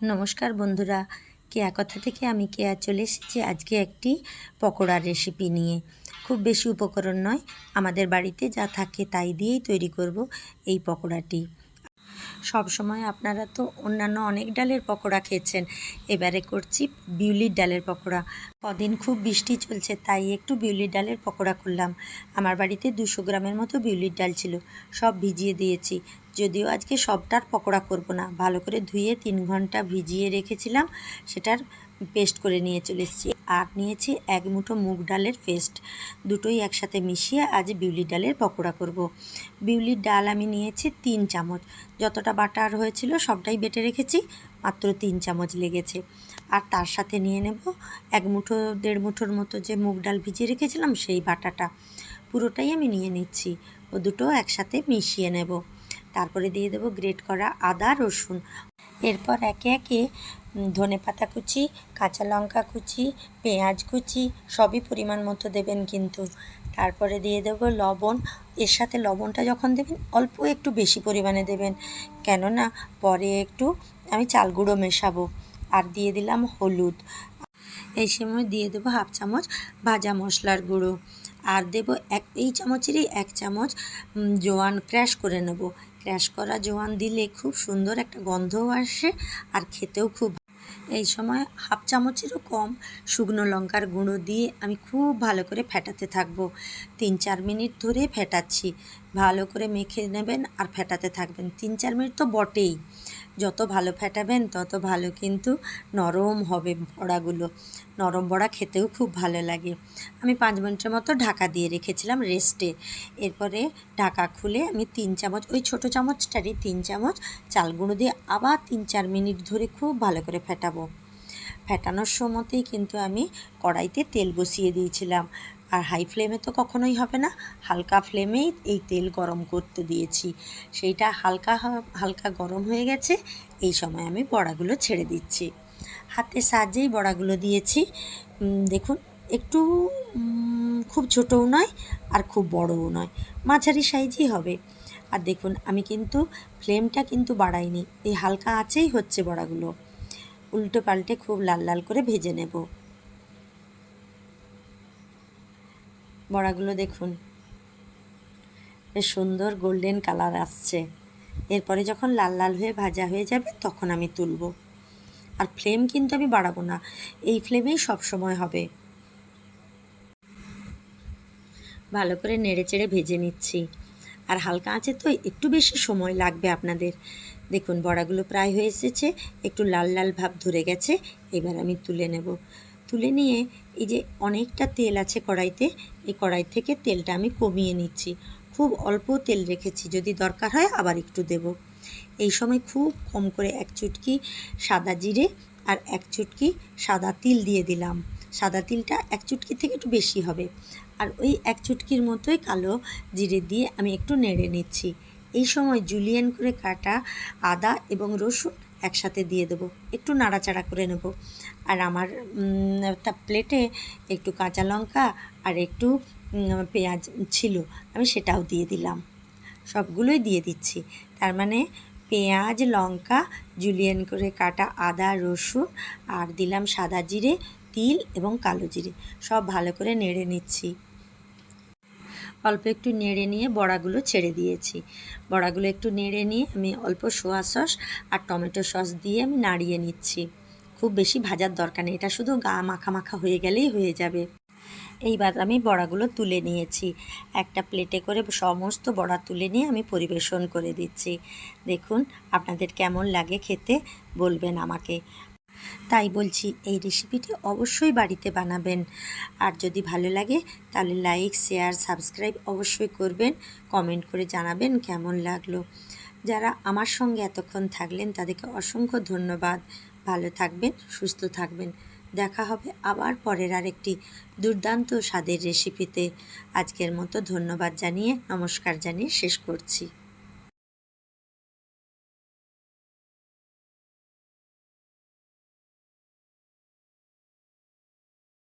নমস্কার বন্ধুরা। কেয়া কথা থেকে আমি কেয়া চলে এসেছি আজকে একটি পকোড়ার রেসিপি নিয়ে। খুব বেশি উপকরণ নয়, আমাদের বাড়িতে যা থাকে তাই দিয়েই তৈরি করব এই পকোড়াটি। সব সময় আপনারা তো অন্যান্য অনেক ডালের পকোড়া খেয়েছেন। এবারে করছি বিউলির ডালের পকোড়া। কদিন খুব বৃষ্টি চলছে, তাই একটু বিউলির ডালের পকোড়া করলাম। আমার বাড়িতে দুশো গ্রামের মতো বিউলির ডাল ছিল, সব ভিজিয়ে দিয়েছি। যদিও আজকে সবটার পকোড়া করব না, ভালো করে ধুয়ে তিন ঘণ্টা ভিজিয়ে রেখেছিলাম, সেটার পেস্ট করে নিয়ে চলে এসেছি। আর নিয়েছি এক মুঠো মুগ ডালের পেস্ট। দুটোই একসাথে মিশিয়ে আজ বিউলির ডালের পকোড়া করব। বিউলির ডাল আমি নিয়েছি তিন চামচ। যতটা বাটার হয়েছিল সবটাই বেটে রেখেছি, মাত্র তিন চামচ লেগেছে। আর তার সাথে নিয়ে নেব এক মুঠো, দেড় মুঠোর মতো যে মুগ ডাল ভিজিয়ে রেখেছিলাম সেই বাটাটা। পুরোটাই আমি নিয়ে নিচ্ছি। ও দুটো একসাথে মিশিয়ে নেব। তারপরে দিয়ে দেবো গ্রেট করা আদা রসুন। এরপর একে একে ধনে পাতা কুচি, কাঁচা লঙ্কা কুচি, পেঁয়াজ কুচি, সবই পরিমাণ মতো দেবেন কিন্তু। তারপরে দিয়ে দেব লবণ। এর সাথে লবণটা যখন দেবেন, অল্প একটু বেশি পরিমাণে দেবেন। কেননা, পরে একটু আমি চাল গুঁড়ো মেশাবো। আর দিয়ে দিলাম হলুদ। এই সময় দিয়ে দেবো হাফ চামচ ভাজা মশলার গুঁড়ো। আর দেব এক, এই চামচেরই এক চামচ জোয়ান ক্র্যাশ করে নেব। ক্র্যাশ করা জোয়ান দিলে খুব সুন্দর একটা গন্ধও আসে আর খেতেও খুব এই সময় হাফ চামচেরও কম শুকনো লঙ্কার গুঁড়ো দিয়ে আমি খুব ভালো করে ফেটাতে থাকব। তিন, চার মিনিট ধরে ফেটাচ্ছি। ভালো করে মেখে নেবেন আর ফেটাতে থাকবেন। তিন, চার মিনিট তো বটেই। যত ভালো ফেটাবেন, তত ভালো কিন্তু নরম হবে বড়াগুলো। নরম বড়া খেতেও খুব ভালো লাগে। আমি পাঁচ মিনিটের মতো ঢাকা দিয়ে রেখেছিলাম রেস্টে। এরপরে ঢাকা খুলে আমি তিন চামচ, ওই ছোটো চামচটারই তিন চামচ চাল গুঁড়ো দিয়ে আবার তিন, চার মিনিট ধরে খুব ভালো করে ফেটাবো। ফেটানোর সময়তেই কিন্তু আমি কড়াইতে তেল বসিয়ে দিয়েছিলাম। আর হাই ফ্লেমে তো কখনোই হবে না। হালকা ফ্লেমেই এই তেল গরম করতে দিয়েছি। সেইটা হালকা হালকা গরম হয়ে গেছে। এই সময় আমি বড়াগুলো ছেড়ে দিচ্ছি। হাতের সাহায্যেই বড়াগুলো দিয়েছি। দেখুন, একটু খুব ছোটও নয় আর খুব বড়ও নয়। মাঝারি সাইজই হবে। আর দেখুন, আমি কিন্তু ফ্লেমটা কিন্তু বাড়াইনি। এই হালকা আঁচেই হচ্ছে বড়াগুলো। উল্টো পাল্টে খুব লাল লাল করে ভেজে নেব। বড়াগুলো দেখুন। বেশ সুন্দর গোল্ডেন কালার আসছে। এরপরে যখন লাল লাল হয়ে ভাজা হয়ে যাবে, তখন আমি তুলব। আর ফ্লেম কিন্তু আমি বাড়াবো না, এই ফ্লেমেই সব সময় হবে। ভালো করে নেড়ে চেড়ে ভেজে নিচ্ছি। আর হালকা আছে তো একটু বেশি সময় লাগবে আপনাদের। দেখুন, বড়াগুলো প্রায় হয়ে এসেছে, একটু লাল লাল ভাব ধরে গেছে, এবার আমি তুলে নেব। তুলে নিয়ে এই যে অনেকটা তেল আছে কড়াইতে, এই কড়াই থেকে তেলটা আমি কমিয়ে নিচ্ছি। খুব অল্প তেল রেখেছি, যদি দরকার হয় আবার একটু দেব। এই সময় খুব কম করে এক চুটকি সাদা জিরে আর এক চুটকি সাদা তিল দিয়ে দিলাম। সাদা তিলটা এক চুটকি থেকে একটু বেশি হবে। আর ওই এক চুটকির মতোই কালো জিরে দিয়ে আমি একটু নেড়ে নিচ্ছি। এই সময় জুলিয়ান করে কাটা আদা এবং রসুন একসাথে দিয়ে দেবো। একটু নাড়াচাড়া করে নেব। আর আমার তা প্লেটে একটু কাঁচা লঙ্কা আর একটু পেঁয়াজ ছিল, আমি সেটাও দিয়ে দিলাম। সবগুলোই দিয়ে দিচ্ছি। তার মানে পেঁয়াজ, লঙ্কা, জুলিয়ান করে কাটা আদা, রসুন আর দিলাম সাদা জিরে, তিল এবং কালো জিরে। সব ভালো করে নেড়ে নিচ্ছি। অল্প একটু নেড়ে নিয়ে বড়াগুলো ছেড়ে দিয়েছি। বড়াগুলো একটু নেড়ে নিয়ে আমি অল্প সোয়া সস আর টমেটো সস দিয়ে আমি নাড়িয়ে নিচ্ছি। খুব বেশি ভাজার দরকার নেই, এটা শুধু গা মাখা মাখা হয়ে গেলেই হয়ে যাবে। এইবার আমি বড়াগুলো তুলে নিয়েছি। একটা প্লেটে করে সমস্ত বড়া তুলে নিয়ে আমি পরিবেশন করে দিচ্ছি। দেখুন, আপনাদের কেমন লাগে খেতে বলবেন আমাকে। তাই বলছি, এই রেসিপিটি অবশ্যই বাড়িতে বানাবেন। আর যদি ভালো লাগে, তাহলে লাইক শেয়ার সাবস্ক্রাইব অবশ্যই করবেন। কমেন্ট করে জানাবেন কেমন লাগল। যারা আমার সঙ্গে এতক্ষণ থাকলেন, তাদেরকে অসংখ্য ধন্যবাদ। ভালো থাকবেন, সুস্থ থাকবেন। দেখা হবে আবার পরের আরেকটি দুর্দান্ত স্বাদের রেসিপিতে আজকের মতো ধন্যবাদ জানিয়ে, নমস্কার জানিয়ে শেষ করছি।